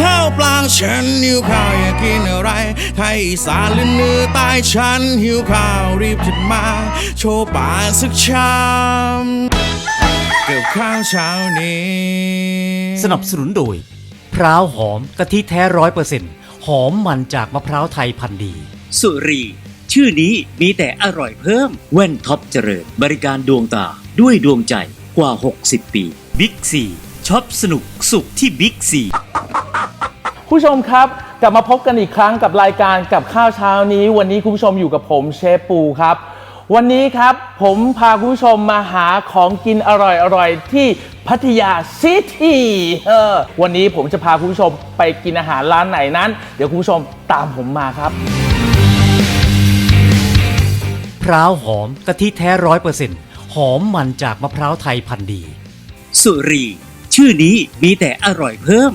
ข้าวปลางฉันหิวข้าวอยากกินอะไร ไทยอีสานหรือเหนือใต้ฉันหิวข้าวรีบจัดมา โชว์ป่ากสักชามกับข้าวเช้านี้ สนับสนุนโดยพร้าวหอมกะทิแท้ร้อยเปอร์เซ็นต์หอมมันจากมะพร้าวไทยพันธุ์ดี สุรี ชื่อนี้มีแต่อร่อยเพิ่ม แว่นท็อปเจริญ บริการดวงตาด้วยดวงใจกว่า 60 ปี บิ๊กซีช็อปสนุกสุขที่บิ๊กซี ผู้ชมครับกลับมาพบกันอีกครั้งกับรายการกับข้าวเช้านี้ วันนี้คุณผู้ชมอยู่กับผมเชฟปูครับ วันนี้ครับผมพาคุณผู้ชมมาหาของกินอร่อยๆที่พัทยาซิตี้เออวันนี้ผมจะพาคุณผู้ชมไปกินอาหารร้านไหนนั้น เดี๋ยวคุณผู้ชมตามผมมาครับ พร้าวหอมกะทิแท้ร้อยเปอร์เซ็นต์หอมมันจากมะพร้าวไทยพันธุ์ดี สุรี ชื่อนี้มีแต่อร่อยเพิ่ม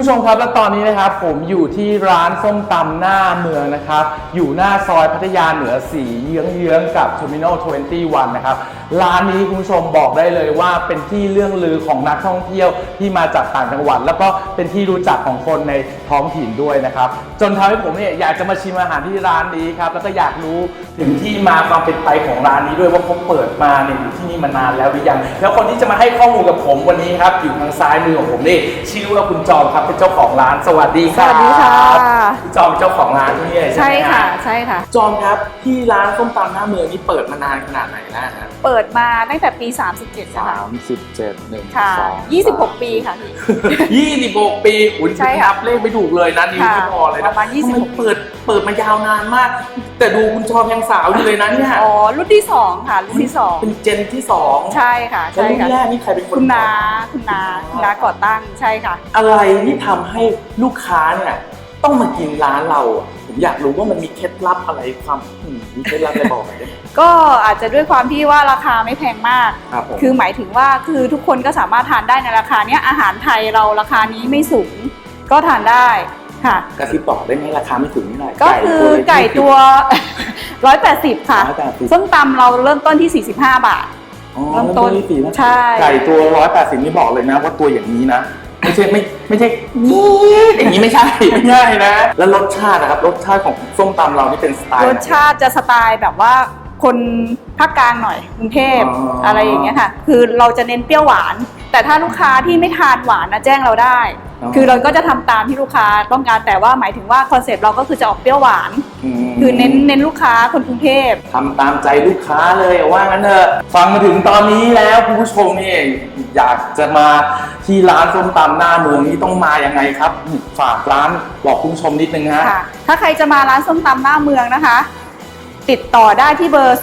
ผู้ชมครับและตอนนี้นะครับผมอยู่ที่ร้านส้มตำหน้าเมืองนะครับ อยู่หน้าซอยพัทยาเหนือสีเยื้องๆกับ Terminal 21 นะครับ ร้านนี้คุณผู้ชมบอกได้เลยว่าเป็นที่เรื่องลือของนักท่องเที่ยวที่มาจากต่างจังหวัด แล้วก็เป็นที่รู้จักของคนในท้องถิ่นด้วยนะครับ จนทำให้ผมเนี่ยอยากจะมาชิมอาหารที่ร้านนี้ครับแล้วก็อยากรู้ถึงที่มาความเป็นไปของร้านนี้ด้วยว่าเขาเปิดมาเนี่ยอยู่ที่นี่มานานแล้วหรือยัง แล้วคนที่จะมาให้ข้อมูลกับผมวันนี้ครับอยู่ทางซ้ายมือของผมนี่ชื่อว่าคุณจอมครับเป็นเจ้าของร้าน สวัสดีครับสวัสดีค่ะ คุณจอมเป็นเจ้าของร้านที่นี่เลยใช่ใช่ไหมค่ะฮะใช่ค่ะ จอมครับที่ร้านส้มตำหน้าเมืองนี่เปิดมานานขนาดไหนแล้วฮะเปิดมาตั้งแต่ปี 37นะคะสามสิบเจ็ดหนึ่งค่ะสอง26 ปีค่ะพี่ยี่สิบหกปีคุณใช่คค่ะรับเลขไม่ถูกเลยนะนิ้วค่ะไม่พอเลยปนะระมาณทำไ26 เปิดเปิดมายาวนานมาก แต่ดูคุณจอมยังสาวอยู่เลยนะเนี่ยอ๋อ รุ่นที่ 2 ค่ะ รุ่นที่ เป็นเจนที่สอง2 ใช่ค่ะ แล้วใช่รุ่นค่ะ แรกนี่ใครเป็นคนคุณนาคุณนาคุณนาก่อตั้งใช่ค่ะ อะไรที่ทำให้ลูกค้าเนี่ยต้องมากินร้านเราอะผม อยากรู้ว่ามันมีเคล็ดลับอะไรความอืมมีเคล็ดลับอะไรบอกหน่อยได้ไหม ก็อาจจะด้วยความที่ว่าราคาไม่แพงมาก ครับผม คือหมายถึงว่าคือทุกคนก็สามารถทานได้ในราคาเนี้ยอาหารไทยเราราคานี้ไม่สูง ก็ทานได้ค่ะ กระซิบบอกได้ไหมราคาไม่ถึงเท่าไหร่ก็คือไก่ตัว 180 ค่ะ180ส้มตำเราเริ่มต้นที่ 45 บาท อ๋อเริ่มต้นเริ่มที่สี่นะใช่ ไก่ตัวร้อยแปดสิบนี่บอกเลยนะว่าตัวอย่างนี้นะ ไม่ใช่ไม่ไม่ใช่นี่อย่างนี้ไม่ใช่ไม่ใช่นะ แล้วรสชาตินะครับรสชาติของส้มตำเรานี่เป็นสไตล์รไหนสชาติจะสไตล์แบบว่าคนภาคกลางหน่อยกรุงเทพอ๋ออ อะไรอย่างเงี้ยค่ะ คือเราจะเน้นเปรี้ยวหวาน แต่ถ้าลูกค้าที่ไม่ทานหวานนะแจ้งเราได้คือเราก็จะทำตามที่ลูกค้าต้องการแต่ว่าหมายถึงว่าคอนเซปต์เราก็คือจะออกเปรี้ยวหวานม คือเน้นเน้นลูกค้าคนกรุงเทพ ทำตามใจลูกค้าเลยว่างั้นเถอะฟังมาถึงตอนนี้แล้วคุณผู้ชมนี่อยากจะมาที่ร้านส้มตำหน้าเมืองนี่ต้องมายังไงครับ ฝากร้านบอกคุณผู้ชมนิดนึงฮะ ค่ะ ถ้าใครจะมาร้านส้มตำหน้าเมืองนะคะ ติดต่อได้ที่เบอร์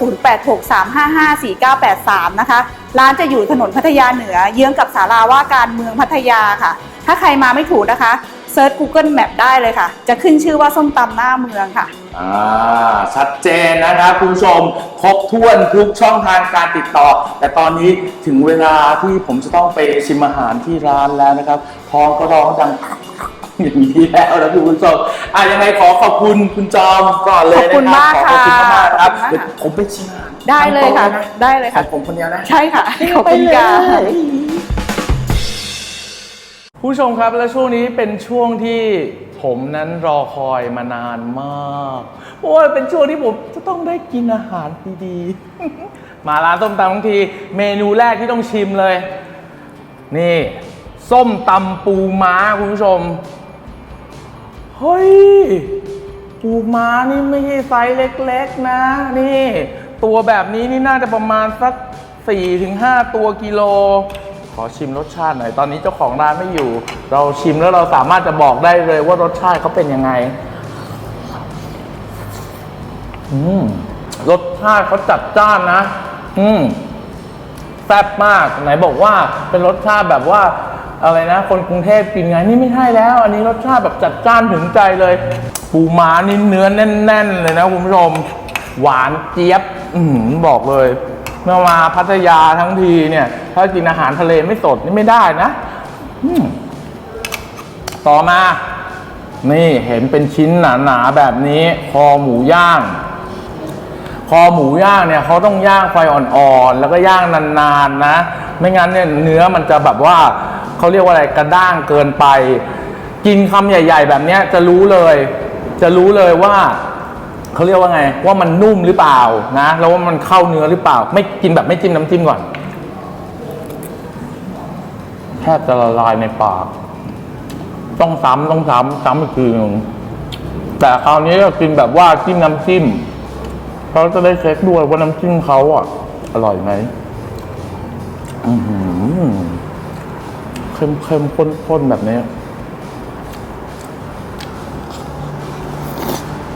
0863554983 นะคะ ร้านจะอยู่ถนนพัทยาเหนือ เยื้องกับศาลาว่าการเมืองพัทยาค่ะ ถ้าใครมาไม่ถูกนะคะเซิร์ช Google Map ได้เลยค่ะ จะขึ้นชื่อว่าส้มตำหน้าเมืองค่ะ อ่าชัดเจนนะครับคุณผู้ชม ครบถ้วนทุกช่องทางการติดต่อ แต่ตอนนี้ถึงเวลาที่ผมจะต้องไปชิมอาหารที่ร้านแล้วนะครับท้องก็ร้องดัง อย่างนี้แล้วนะคุณผู้ชมอะยังไงขอขอบคุณคุณจอมก่อนเลยขอบคุณนะมากขอบคุณค่ะมากๆครับขอบคุณมาก เดี๋ยวผมไปชิมอาหารได้เลยค่ะ ทั้งโต๊นได้เลยขอค่ะงผมคนเดียวนะ ใช่ค่ะ ขอบคุณค่ะ ผู้ชมครับและช่วงนี้เป็นช่วงที่ผมนั้นรอคอยมานานมากเพราะว่าเป็นช่วงที่ผมจะต้องได้กินอาหารดีๆ มาร้านส้มตำทั้งทีเมนูแรกที่ต้องชิมเลย นี่ ส้มตำปูม้าคุณผู้ชม เฮ้ย ปูม้านี่ไม่ใช่ไซส์เล็กๆนะ นี่ ตัวแบบนี้นี่น่าจะประมาณสัก 4-5 ตัวกิโล ขอชิมรสชาติหน่อย ตอนนี้เจ้าของร้านไม่อยู่ เราชิมแล้วเราสามารถจะบอกได้เลยว่ารสชาติเขาเป็นยังไง อืม รสชาติเขาจัดจ้านนะ อืม แซ่บมาก ไหนบอกว่าเป็นรสชาติแบบว่าอะไรนะ คนกรุงเทพกินไงนี่ไม่ใช่แล้ว อันนี้รสชาติแบบจัดจ้านถึงใจเลย ปูม้านี่เนื้อแน่น ๆ เลยนะคุณผู้ชม หวานเจี๊ยบ อืบอกเลย เมื่อมาพัทยาทั้งทีเนี่ย ถ้ากินอาหารทะเลไม่สดนี่ไม่ได้นะต่อมา นี่เห็นเป็นชิ้นหนาๆแบบนี้ คอหมูย่าง คอหมูย่างเนี่ยเขาต้องย่างไฟอ่อนๆ แล้วก็ย่างนานๆนะ ไม่งั้นเนี่ยเนื้อมันจะแบบว่าเขาเรียกว่าอะไรกระด้างเกินไป กินคำใหญ่ ๆ แบบนี้จะรู้เลย จะรู้เลยว่า เขาเรียกว่าไง ว่ามันนุ่มหรือเปล่านะ แล้วว่ามันเข้าเนื้อหรือเปล่า ไม่กินแบบไม่จิ้มน้ำจิ้มก่อนแทบจะละลายในปาก ต้องซ้ำต้องซ้ำซ้ำอีกทีหนึ่งแต่คราวนี้ก็กินแบบว่าจิ้มน้ำจิ้มเขาจะได้เช็คด้วยว่าน้ำจิ้มเขาอะ อร่อยไหมอือหือเค็มเค็มข้นข้นแบบนี้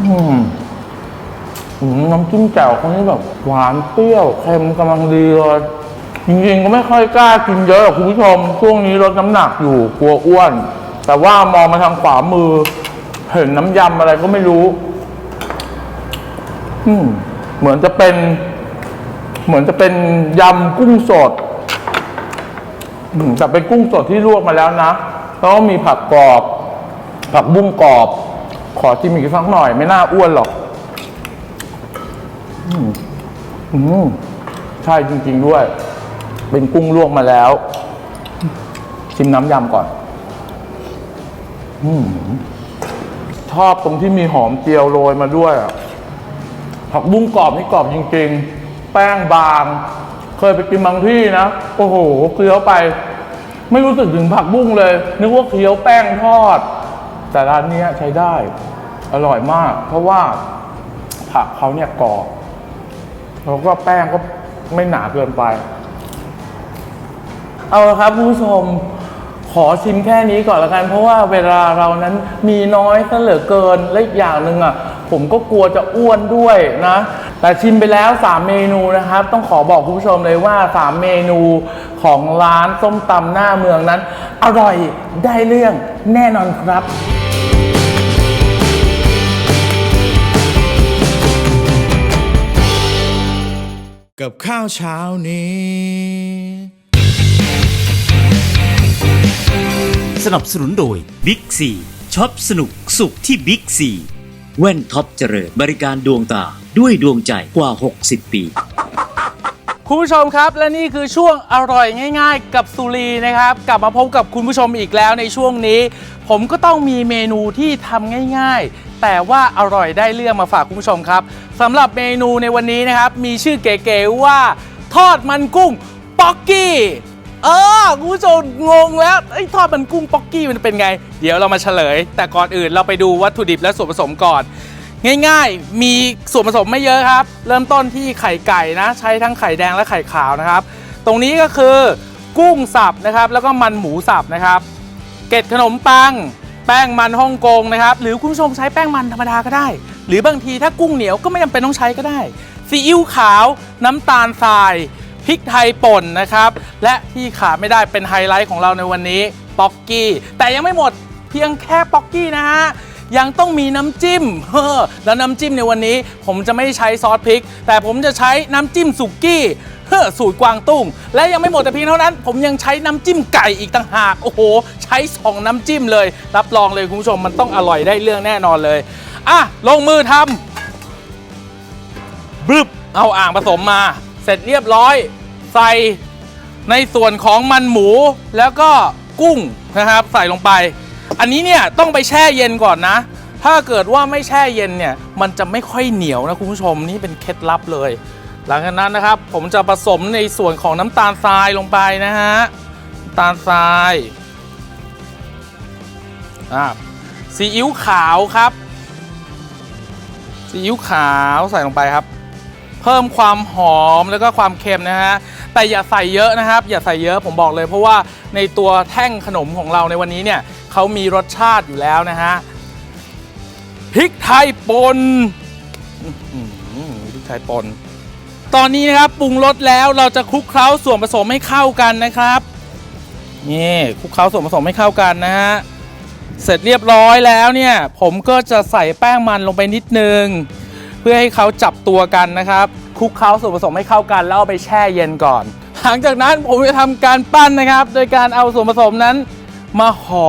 อืม อืมน้ำจิ้มแจ่วเขานี่แบบหวานเปรี้ยวเค็มกำลังดีเลยจริงๆก็ไม่ค่อยกล้ากินเยอะหรอกคุณผู้ชม ช่วงนี้ลดน้ำหนักอยู่กลัวอ้วน แต่ว่ามองมาทางขวามือ เห็นน้ำยำอะไรก็ไม่รู้อืมเหมือนจะเป็น เหมือนจะเป็นยำกุ้งสดแต่เป็นกุ้งสดที่ลวกมาแล้วนะแล้วก็มีผักกรอบ ผักบุ้งกรอบ ขอจิ้มอีกสักหน่อย ไม่น่าอ้วนหรอก อืมใช่จริง ๆด้วย เป็นกุ้งลวกมาแล้ว ชิมน้ำยำก่อน อืมชอบตรงที่มีหอมเจียวโรยมาด้วยผักบุ้งกรอบนี่กรอบจริง ๆ แป้งบาง เคยไปกินบางที่นะ โอ้โหเคี้ยวไป ไม่รู้สึกถึงผักบุ้งเลย นึกว่าเคี้ยวแป้งทอด แต่ร้านนี้ใช้ได้ อร่อยมาก เพราะว่าผักเขาเนี่ยกรอบ แล้วก็แป้งก็ไม่หนาเกินไป เอาละครับผู้ชมขอชิมแค่นี้ก่อนละกัน เพราะว่าเวลาเรานั้นมีน้อยซะเหลือเกินและอีกอย่างหนึ่งอะผมก็กลัวจะอ้วนด้วยนะ แต่ชิมไปแล้ว 3 เมนูนะครับ ต้องขอบอกคุณผู้ชมเลยว่า 3 เมนูของร้านส้มตำหน้าเมืองนั้น อร่อยได้เรื่องแน่นอนครับ กับข้าวเช้านี้ สนับสนุนโดยบิ๊กซีช็อปสนุกสุขที่บิ๊กซีแว่นท็อปเจริญบริการดวงตาด้วยดวงใจกว่า 60 ปี คุณผู้ชมครับ และนี่คือช่วงอร่อยง่าย ๆ กับสุรีนะครับ กลับมาพบกับคุณผู้ชมอีกแล้วในช่วงนี้ ผมก็ต้องมีเมนูที่ทำง่าย ๆ แต่ว่าอร่อยได้เรื่องมาฝากคุณผู้ชมครับสำหรับเมนูในวันนี้นะครับ มีชื่อเก๋ๆว่า ทอดมันกุ้งป๊อกกี้เออคุณผู้ชมงงแล้วไอ้ทอดมันกุ้งป๊อกกี้มันเป็นไง เดี๋ยวเรามาเฉลย แต่ก่อนอื่นเราไปดูวัตถุดิบและส่วนผสมก่อน ง่ายๆ มีส่วนผสมไม่เยอะครับ เริ่มต้นที่ไข่ไก่นะ ใช้ทั้งไข่แดงและไข่ขาวนะครับ ตรงนี้ก็คือกุ้งสับนะครับ แล้วก็มันหมูสับนะครับ เกล็ดขนมปัง แป้งมันฮ่องกงนะครับ หรือคุณผู้ชมใช้แป้งมันธรรมดาก็ได้ หรือบางทีถ้ากุ้งเหนียวก็ไม่จำเป็นต้องใช้ก็ได้ ซีอิ๊วขาว น้ำตาลทราย พริกไทยป่นนะครับ และที่ขาดไม่ได้เป็นไฮไลท์ของเราในวันนี้ ป๊อกกี้ แต่ยังไม่หมดเพียงแค่ป๊อกกี้นะฮะ ยังต้องมีน้ำจิ้มเฮ้อแล้วน้ำจิ้มในวันนี้ ผมจะไม่ใช้ซอสพริก แต่ผมจะใช้น้ำจิ้มสุกี้เฮ้อสูตรกวางตุ้ง และยังไม่หมดแต่เพียงเท่านั้น ผมยังใช้น้ำจิ้มไก่อีกต่างหาก โอ้โห ใช้สองน้ำจิ้มเลย รับรองเลยคุณผู้ชมมันต้องอร่อยได้เรื่องแน่นอนเลย อะ ลงมือทำบึบเอาอ่างผสมมา เสร็จเรียบร้อย ใส่ในส่วนของมันหมูแล้วก็กุ้งนะครับ ใส่ลงไป อันนี้เนี่ยต้องไปแช่เย็นก่อนนะ ถ้าเกิดว่าไม่แช่เย็นเนี่ยมันจะไม่ค่อยเหนียวนะคุณผู้ชมนี่เป็นเคล็ดลับเลย หลังจากนั้นนะครับ ผมจะผสมในส่วนของน้ำตาลทรายลงไปนะฮะน้ำตาลทรายอ่าซีอิ๊วขาวครับซีอิ๊วขาวใส่ลงไปครับ เพิ่มความหอมแล้วก็ความเค็มนะฮะแต่อย่าใส่เยอะนะครับ อย่าใส่เยอะผมบอกเลย เพราะว่าในตัวแท่งขนมของเราในวันนี้เนี่ย เขามีรสชาติอยู่แล้วนะฮะพริกไทยป่นพริกไทยป่นตอนนี้นะครับปรุงรสแล้วเราจะคลุกเคล้าส่วนผสมให้เข้ากันนะครับนี่คลุกเคล้าส่วนผสมให้เข้ากันนะฮะเสร็จเรียบร้อยแล้วเนี่ยผมก็จะใส่แป้งมันลงไปนิดนึง เพื่อให้เขาจับตัวกันนะครับคลุกเคล้าส่วนผสมให้เข้ากันแล้วเอาไปแช่เย็นก่อน หลังจากนั้นผมจะทำการปั้นนะครับ โดยการเอาส่วนผสมนั้นมาห่อ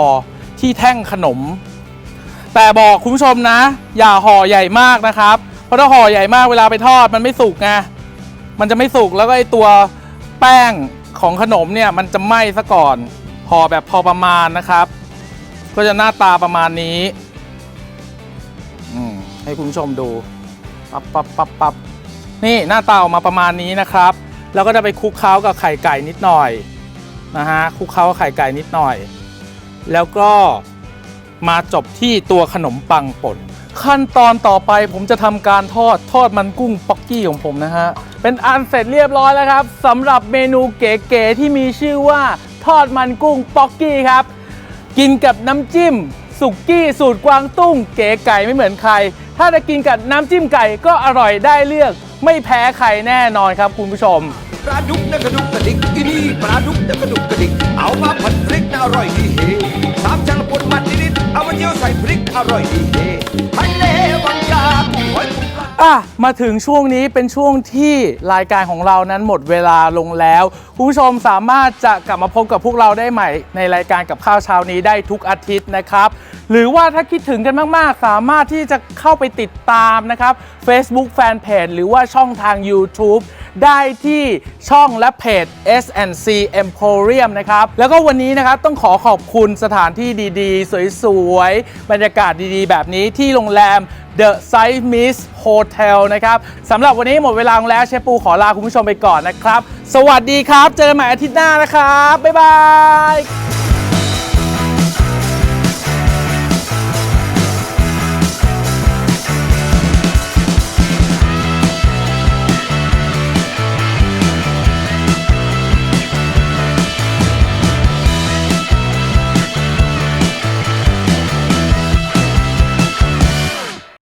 ที่แท่งขนม แต่บอกคุณผู้ชมนะ อย่าห่อใหญ่มากนะครับ เพราะถ้าห่อใหญ่มากเวลาไปทอดมันไม่สุกไงมันจะไม่สุกแล้วก็ไอตัวแป้งของขนมเนี่ยมันจะไหม้ซะก่อนห่อแบบพอประมาณนะครับ ก็จะหน้าตาประมาณนี้ให้คุณผู้ชมดูปับปั๊บปับปั๊บนี่หน้าตาออกมาประมาณนี้นะครับ แล้วก็จะไปคลุกเคล้ากับไข่ไก่นิดหน่อยนะฮะคลุกเคล้ากับไข่ไก่นิดหน่อย แล้วก็มาจบที่ตัวขนมปังป่น ขั้นตอนต่อไปผมจะทำการทอดทอดมันกุ้งป๊อกกี้ของผมนะฮะ เป็นอันเสร็จเรียบร้อยแล้วครับสำหรับเมนูเก๋ๆที่มีชื่อว่าทอดมันกุ้งป๊อกกี้ครับ กินกับน้ำจิ้มสุกี้สูตรกวางตุ้งเก๋ไก่ไม่เหมือนใคร ถ้าจะกินกับน้ำจิ้มไก่ก็อร่อยได้เลือก ไม่แพ้ใครแน่นอนครับคุณผู้ชมปลาดุกนะกระดุกกระดิกอีนี่ปลาดุกนะกระดุกกระดิกเอามาผัดพริกนะอร่อยดี ใส่พริกอร่อยดีเฮทะเลวังกากุ้งหอยปูปลาอะมาถึงช่วงนี้เป็นช่วงที่รายการของเรานั้นหมดเวลาลงแล้วคุณผู้ชมสามารถจะกลับมาพบกับพวกเราได้ใหม่ ในรายการกับข้าวเช้านี้ได้ทุกอาทิตย์นะครับ หรือว่าถ้าคิดถึงกันมาก ๆ สามารถที่จะเข้าไปติดตามนะครับ Facebook Fanpage หรือว่าช่องทาง YouTube ได้ที่ช่องและเพจ S&C Emporium นะครับ แล้วก็วันนี้นะครับต้องขอขอบคุณสถานที่ดี ๆ สวยๆ บรรยากาศดีๆ แบบนี้ที่โรงแรม The Site Miss Hotel นะครับสำหรับวันนี้หมดเวลาแล้วเชฟปูขอลาคุณผู้ชมไปก่อนนะครับ สวัสดีครับ เจอกันใหม่อาทิตย์หน้านะครับ บ๊ายบาย